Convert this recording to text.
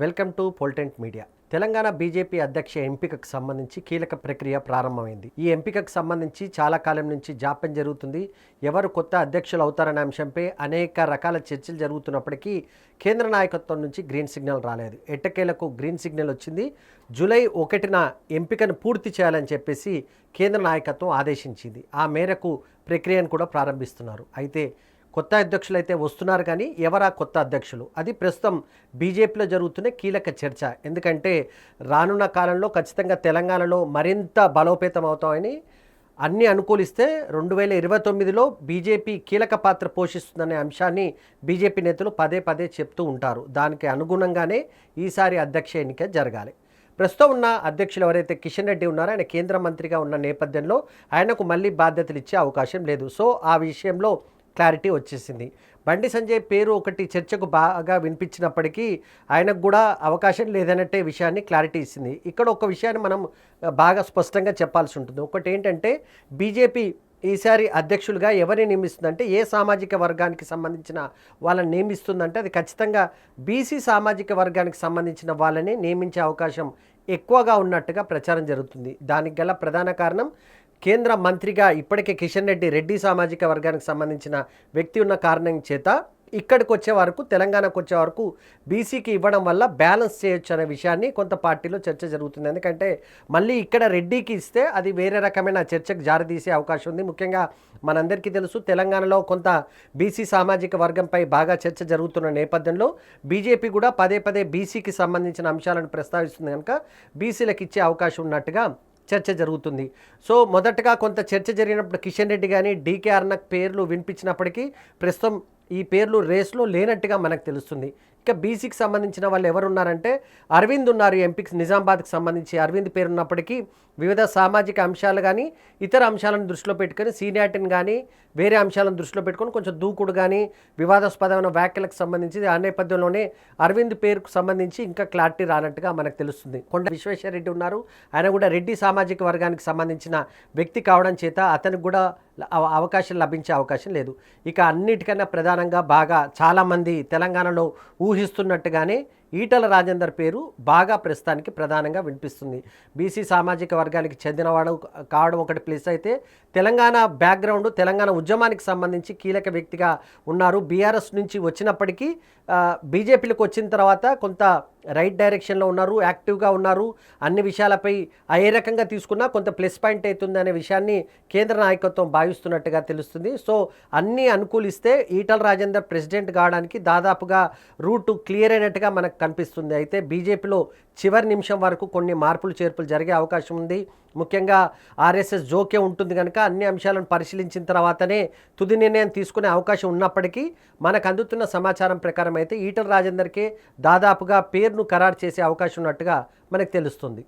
Welcome to పోల్టెంట్ media. Telangana BJP అధ్యక్ష ఎంపికకు సంబంధించి కీలక ప్రక్రియ ప్రారంభమైంది. ఈ ఎంపికకు సంబంధించి చాలా కాలం నుంచి జాప్యం జరుగుతుంది. ఎవరు కొత్త అధ్యక్షులు అవుతారనే అంశంపై అనేక రకాల చర్చలు జరుగుతున్నప్పటికీ కేంద్ర నాయకత్వం నుంచి గ్రీన్ సిగ్నల్ రాలేదు. ఎట్టకేలకు గ్రీన్ సిగ్నల్ వచ్చింది. జూలై ఒకటిన ఎంపికను పూర్తి చేయాలని చెప్పేసి కేంద్ర నాయకత్వం ఆదేశించింది. ఆ మేరకు ప్రక్రియను కూడా ప్రారంభిస్తున్నారు. అయితే కొత్త అధ్యక్షులు అయితే వస్తున్నారు కానీ ఎవరా కొత్త అధ్యక్షులు? అది ప్రస్తుతం బీజేపీలో జరుగుతున్న కీలక చర్చ. ఎందుకంటే రానున్న కాలంలో ఖచ్చితంగా తెలంగాణలో మరింత బలోపేతం అవుతామని అన్ని అనుకూలిస్తే రెండు వేల ఇరవై తొమ్మిదిలో బీజేపీ కీలక పాత్ర పోషిస్తుందనే అంశాన్ని బీజేపీ నేతలు పదే పదే చెప్తూ ఉంటారు. దానికి అనుగుణంగానే ఈసారి అధ్యక్ష ఎన్నిక జరగాలి. ప్రస్తుతం ఉన్న అధ్యక్షులు ఎవరైతే కిషన్ రెడ్డి ఉన్నారో ఆయన కేంద్ర మంత్రిగా ఉన్న నేపథ్యంలో ఆయనకు మళ్ళీ బాధ్యతలు ఇచ్చే అవకాశం లేదు. సో ఆ విషయంలో క్లారిటీ వచ్చేసింది. బండి సంజయ్ పేరు ఒకటి చర్చకు బాగా వినిపించినప్పటికీ ఆయనకు కూడా అవకాశం లేదన్నట్టే విషయాన్ని క్లారిటీ ఇచ్చింది ఇక్కడ ఒక విషయాన్ని మనం బాగా స్పష్టంగా చెప్పాల్సి ఉంటుంది. ఒకటి ఏంటంటే బీజేపీ ఈసారి అధ్యక్షులుగా ఎవరిని నియమిస్తుందంటే ఏ సామాజిక వర్గానికి సంబంధించిన వాళ్ళని నియమిస్తుందంటే అది ఖచ్చితంగా బీసీ సామాజిక వర్గానికి సంబంధించిన వాళ్ళని నియమించే అవకాశం ఎక్కువగా ఉన్నట్టుగా ప్రచారం జరుగుతుంది. దానికి గల ప్రధాన కారణం కేంద్ర మంత్రిగా ఇప్పటికే కిషన్ రెడ్డి రెడ్డి సామాజిక వర్గానికి సంబంధించిన వ్యక్తి ఉన్న కారణం చేత ఇక్కడికి వచ్చే వరకు తెలంగాణకు వచ్చే వరకు బీసీకి ఇవ్వడం వల్ల బ్యాలెన్స్ చేయొచ్చు అనే విషయాన్ని కొంత పార్టీలో చర్చ జరుగుతుంది. ఎందుకంటే మళ్ళీ ఇక్కడ రెడ్డికి ఇస్తే అది వేరే రకమైన చర్చకు జారితీసే అవకాశం ఉంది. ముఖ్యంగా మనందరికీ తెలుసు తెలంగాణలో కొంత బీసీ సామాజిక వర్గంపై బాగా చర్చ జరుగుతున్న నేపథ్యంలో బీజేపీ కూడా పదే పదే బీసీకి సంబంధించిన అంశాలను ప్రస్తావిస్తుంది. కనుక బీసీలకు ఇచ్చే అవకాశం ఉన్నట్టుగా చర్చ జరుగుతుంది. సో మొదటగా కొంత చర్చ జరిగినప్పుడు కిషన్ రెడ్డి కానీ డీకే అర్నక్ పేర్లు వినిపించినప్పటికీ ప్రస్తుతం ఈ పేర్లు రేస్లో లేనట్టుగా మనకు తెలుస్తుంది. ఇక బీసీకి సంబంధించిన వాళ్ళు ఎవరు ఉన్నారంటే అరవింద్ ఉన్నారు ఎంపీకి నిజామాబాద్కి సంబంధించి. అరవింద్ పేరు ఉన్నప్పటికీ వివిధ సామాజిక అంశాలు కానీ ఇతర అంశాలను దృష్టిలో పెట్టుకొని సీనియార్టీని కానీ వేరే అంశాలను దృష్టిలో పెట్టుకొని కొంచెం దూకుడు కానీ వివాదాస్పదమైన వ్యాఖ్యలకు సంబంధించి ఆ నేపథ్యంలోనే అరవింద్ పేరుకు సంబంధించి ఇంకా క్లారిటీ రానట్టుగా మనకు తెలుస్తుంది. కొండ విశ్వేశ్వరరెడ్డి ఉన్నారు. ఆయన కూడా రెడ్డి సామాజిక వర్గానికి సంబంధించిన వ్యక్తి కావడం చేత అతనికి కూడా అవకాశం లభించే అవకాశం లేదు. ఇక అన్నిటికన్నా ప్రధానంగా బాగా చాలామంది తెలంగాణలో ఊహిస్తున్నట్టుగానే ఈటల రాజేందర్ పేరు బాగా ప్రస్తుతానికి ప్రధానంగా వినిపిస్తుంది. బీసీ సామాజిక వర్గానికి చెందినవాడు కావడం ఒకటి ప్లస్ అయితే తెలంగాణ బ్యాక్గ్రౌండ్ తెలంగాణ ఉద్యమానికి సంబంధించి కీలక వ్యక్తిగా ఉన్నారు. బీఆర్ఎస్ నుంచి వచ్చినప్పటికీ బీజేపీలకు వచ్చిన తర్వాత కొంత రైట్ డైరెక్షన్లో ఉన్నారు యాక్టివ్గా ఉన్నారు. అన్ని విషయాలపై ఏ రకంగా తీసుకున్నా కొంత ప్లస్ పాయింట్ అవుతుంది అనే విషయాన్ని కేంద్ర నాయకత్వం భావిస్తున్నట్టుగా తెలుస్తుంది. సో అన్నీ అనుకూలిస్తే ఈటల రాజేందర్ ప్రెసిడెంట్ కావడానికి దాదాపుగా రూటు క్లియర్ అయినట్టుగా మనకు కనిపిస్తుంది. అయితే బీజేపీలో చివరి నిమిషం వరకు కొన్ని మార్పులు చేర్పులు జరిగే అవకాశం ఉంది. ముఖ్యంగా ఆర్ఎస్ఎస్ జోకే ఉంటుంది కనుక అన్ని అంశాలను పరిశీలించిన తర్వాతనే తుది నిర్ణయం తీసుకునే అవకాశం ఉన్నప్పటికీ మనకు అందుతున్న సమాచారం ప్రకారం అయితే ఈటల రాజేందర్కే దాదాపుగా పేరును ఖరారు చేసే అవకాశం ఉన్నట్టుగా మనకు తెలుస్తుంది.